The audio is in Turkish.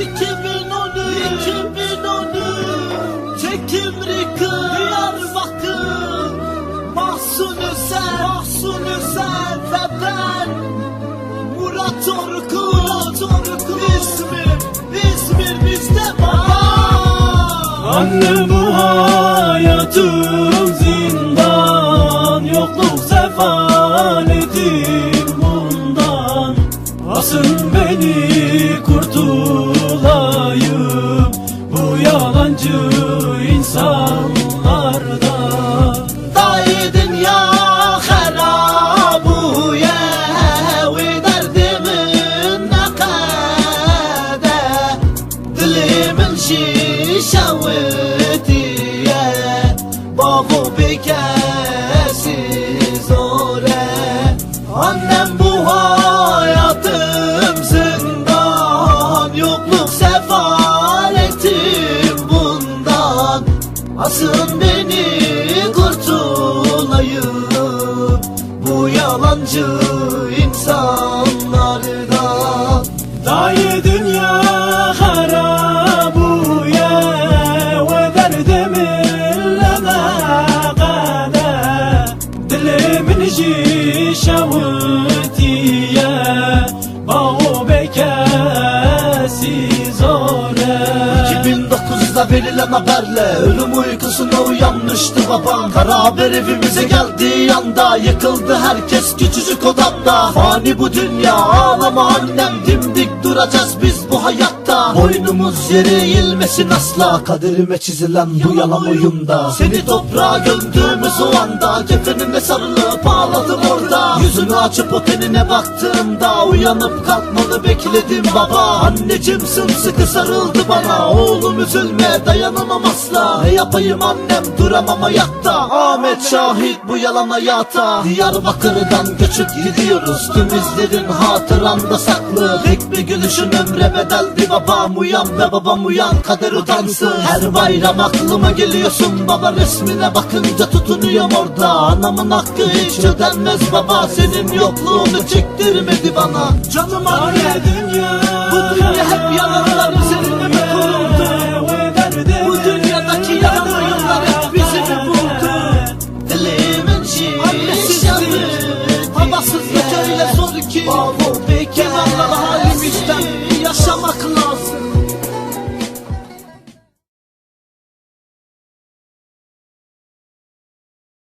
2013 Çekim Rıkı Diyarbakır. Mahsun Özer Mahsun Özer Ve Murat Orkun Murat İzmir İzmir bizde baba. Anne bu hayatım zindan. Yokluk sefaletim bundan. Asın beni kurtulayım bekesiz ore Annem bu hayatım zindan Yokluk sefaletim bundan. Asın beni kurtulayım Bu yalancı insanlardan. Dayı dünya şişavetiye Bağı bekesiz ore 2009'da verilen haberle Ölüm uykusuna uyanmıştı babam Kara haber evimize geldiği anda Yıkıldı herkes küçücük odamda Fani bu dünya ağlama annem Dimdik duracağız biz bu hayatta Boynumuz yere eğilmesin asla. Kaderime çizilen bu yalan oyunda. Seni toprağa gömdüğümüz o anda Kefenime sarılıp ağladım orada. Yüzünü açıp o tenine baktığımda Uyanıp kalkmanı bekledim baba. Anneciğim sımsıkı sarıldı bana. Oğlum üzülme dayanamam asla. Ne yapayım annem duramam ayakta Ahmet şahit bu yalan hayata. Diyarbakır'dan göçüp gidiyoruz. Tüm izlerin hatıranda saklı. Tek bir gülüşün ömre bedeldi Babam uyan ve babam uyan kader utansın. Her bayram aklıma geliyorsun baba resmine bakınca tutunuyorum orada. Anamın hakkı hiç ödenmez baba senin yokluğunu çektirmedi bana. Canım anne dünya bu dünya hep yalanlar üzerine mi kuruldu? Bu dünyadaki yalan oyunlar hep bizi mi buldu? Dilimin şişanı Babasızlık öyle zor ki. Kim Allah'a